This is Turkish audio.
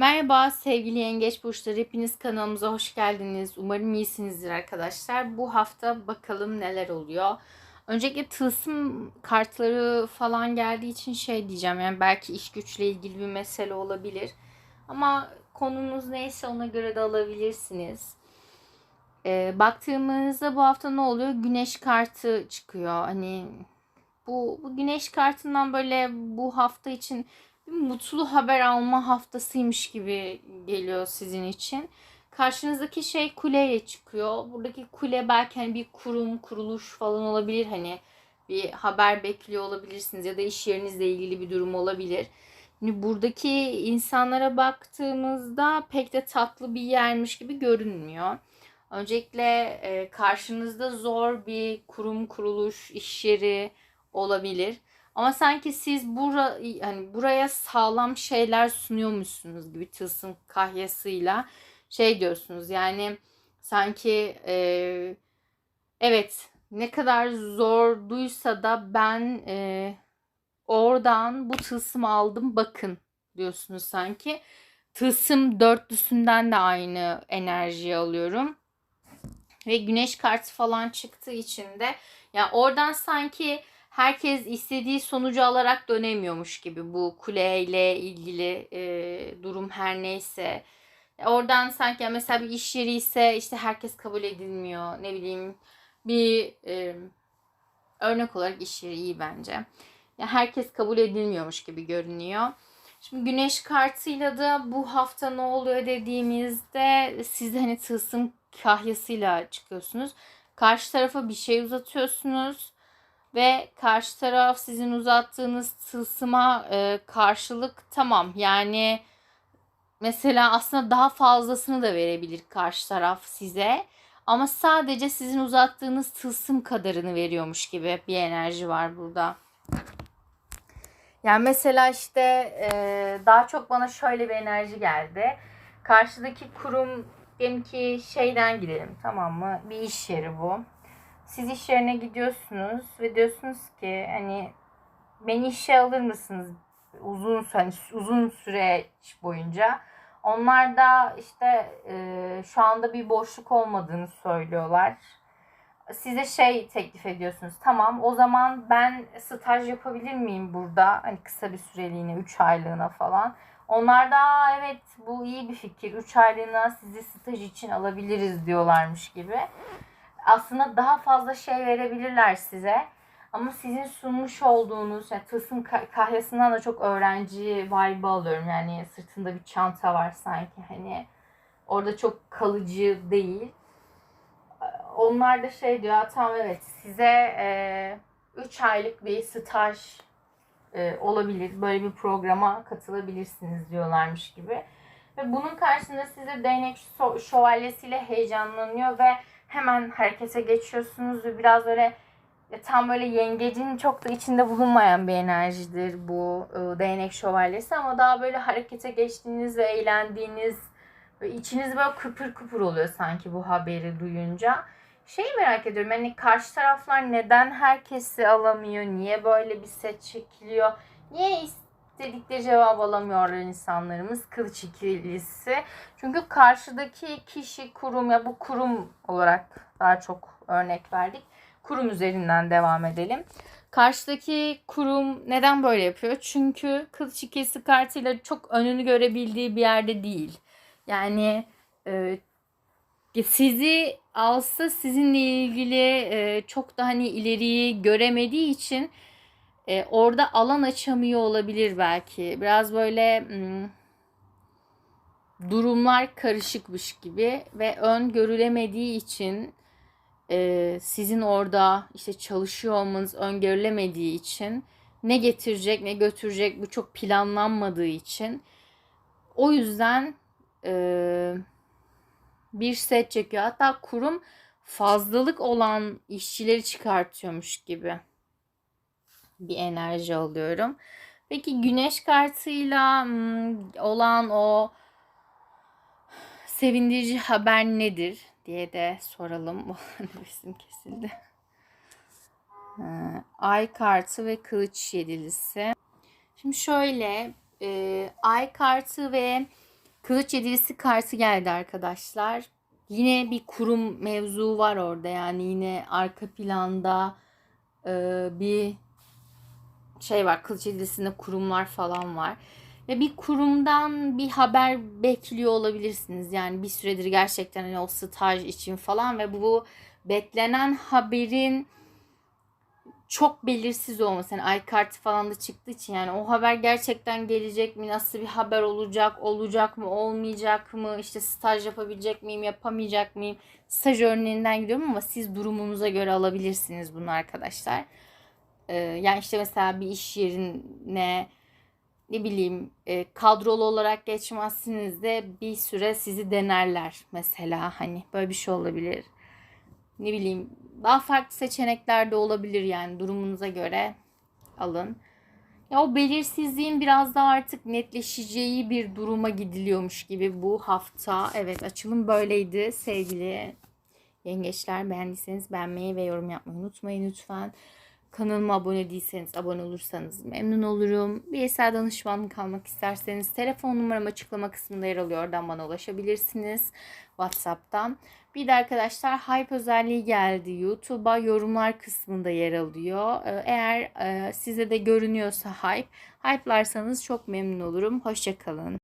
Merhaba sevgili yengeç burçları hepiniz kanalımıza hoş geldiniz. Umarım iyisinizdir arkadaşlar. Bu hafta bakalım neler oluyor. Öncelikle tılsım kartları falan geldiği için şey diyeceğim. Yani belki iş güçle ilgili bir mesele olabilir. Ama konunuz neyse ona göre de alabilirsiniz. Ee, baktığımızda bu hafta ne oluyor? Güneş kartı çıkıyor. Hani bu, bu güneş kartından böyle bu hafta için mutlu haber alma haftasıymış gibi geliyor sizin için. Karşınızdaki şey kuleyle çıkıyor. Buradaki kule belki hani bir kurum, kuruluş falan olabilir. Hani bir haber bekliyor olabilirsiniz ya da iş yerinizle ilgili bir durum olabilir. Hani buradaki insanlara baktığımızda pek de tatlı bir yermiş gibi görünmüyor. Öncelikle e, karşınızda zor bir kurum, kuruluş, iş yeri olabilir. Ama sanki siz bura, hani buraya sağlam şeyler sunuyormuşsunuz gibi tılsım kahyasıyla şey diyorsunuz. Yani sanki e, evet ne kadar zorduysa da ben e, oradan bu tılsımı aldım bakın diyorsunuz sanki. Tılsım dörtlüsünden de aynı enerjiyi alıyorum. Ve güneş kartı falan çıktığı için de yani oradan sanki herkes istediği sonucu alarak dönemiyormuş gibi bu kuleyle ilgili e, durum her neyse. Oradan sanki mesela bir iş yeri ise işte herkes kabul edilmiyor. Ne bileyim bir e, örnek olarak iş yeri iyi bence. Yani herkes kabul edilmiyormuş gibi görünüyor. Şimdi güneş kartıyla da bu hafta ne oluyor dediğimizde siz hani tılsım kahyasıyla çıkıyorsunuz. Karşı tarafa bir şey uzatıyorsunuz ve karşı taraf sizin uzattığınız tılsıma e, karşılık tamam yani mesela aslında daha fazlasını da verebilir karşı taraf size ama sadece sizin uzattığınız tılsım kadarını veriyormuş gibi bir enerji var burada. Yani mesela işte e, daha çok bana şöyle bir enerji geldi. Karşıdaki kurum diyelim ki şeyden gidelim tamam mı? Bir iş yeri bu siz iş yerine gidiyorsunuz ve diyorsunuz ki hani beni işe alır mısınız uzun hani uzun süre boyunca. Onlar da işte e, şu anda bir boşluk olmadığını söylüyorlar. Size şey teklif ediyorsunuz. Tamam o zaman ben staj yapabilir miyim burada? Hani kısa bir süreliğine 3 aylığına falan. Onlar da evet bu iyi bir fikir. 3 aylığına sizi staj için alabiliriz diyorlarmış gibi aslında daha fazla şey verebilirler size. Ama sizin sunmuş olduğunuz yani tılsım kahyasından da çok öğrenci vibe alıyorum. Yani sırtında bir çanta var sanki hani orada çok kalıcı değil. Onlar da şey diyor tamam evet size 3 e, aylık bir staj e, olabilir. Böyle bir programa katılabilirsiniz diyorlarmış gibi. Ve bunun karşısında size değnek şövalyesiyle heyecanlanıyor ve hemen harekete geçiyorsunuz ve biraz böyle tam böyle yengecin çok da içinde bulunmayan bir enerjidir bu e, değnek şövalyesi ama daha böyle harekete geçtiğiniz ve eğlendiğiniz ve içiniz böyle kıpır kıpır oluyor sanki bu haberi duyunca. Şeyi merak ediyorum hani karşı taraflar neden herkesi alamıyor? Niye böyle bir set çekiliyor? Niye istedikleri cevap alamıyorlar insanlarımız kılıç ikilisi. Çünkü karşıdaki kişi kurum ya bu kurum olarak daha çok örnek verdik. Kurum üzerinden devam edelim. Karşıdaki kurum neden böyle yapıyor? Çünkü kılıç ikilisi kartıyla çok önünü görebildiği bir yerde değil. Yani e, sizi alsa sizinle ilgili e, çok da hani ileriyi göremediği için e, orada alan açamıyor olabilir belki. Biraz böyle hmm, durumlar karışıkmış gibi ve ön görülemediği için e, sizin orada işte çalışıyor olmanız öngörülemediği için ne getirecek ne götürecek bu çok planlanmadığı için o yüzden e, bir set çekiyor. Hatta kurum fazlalık olan işçileri çıkartıyormuş gibi bir enerji alıyorum. Peki güneş kartıyla olan o sevindirici haber nedir diye de soralım. Nefesim kesildi. Ay kartı ve kılıç yedilisi. Şimdi şöyle e, ay kartı ve Kılıç yedilisi kartı geldi arkadaşlar. Yine bir kurum mevzu var orada. Yani yine arka planda e, bir şey var. Kılıç yedilisinde kurumlar falan var. Ve bir kurumdan bir haber bekliyor olabilirsiniz. Yani bir süredir gerçekten hani o staj için falan ve bu beklenen haberin çok belirsiz olması. Yani ay kartı falan da çıktığı için yani o haber gerçekten gelecek mi? Nasıl bir haber olacak? Olacak mı? Olmayacak mı? İşte staj yapabilecek miyim? Yapamayacak mıyım? Staj örneğinden gidiyorum ama siz durumunuza göre alabilirsiniz bunu arkadaşlar. Ee, yani işte mesela bir iş yerine ne bileyim e, kadrolu olarak geçmezsiniz de bir süre sizi denerler mesela hani böyle bir şey olabilir. Ne bileyim daha farklı seçenekler de olabilir yani durumunuza göre alın. Ya o belirsizliğin biraz daha artık netleşeceği bir duruma gidiliyormuş gibi bu hafta. Evet açılım böyleydi sevgili yengeçler. Beğendiyseniz beğenmeyi ve yorum yapmayı unutmayın lütfen. Kanalıma abone değilseniz abone olursanız memnun olurum. Bir eser danışmanlık almak isterseniz telefon numaram açıklama kısmında yer alıyor. Oradan bana ulaşabilirsiniz. Whatsapp'tan. Bir de arkadaşlar hype özelliği geldi YouTube'a yorumlar kısmında yer alıyor. Ee, Eğer e, size de görünüyorsa hype, hype'larsanız çok memnun olurum. Hoşçakalın.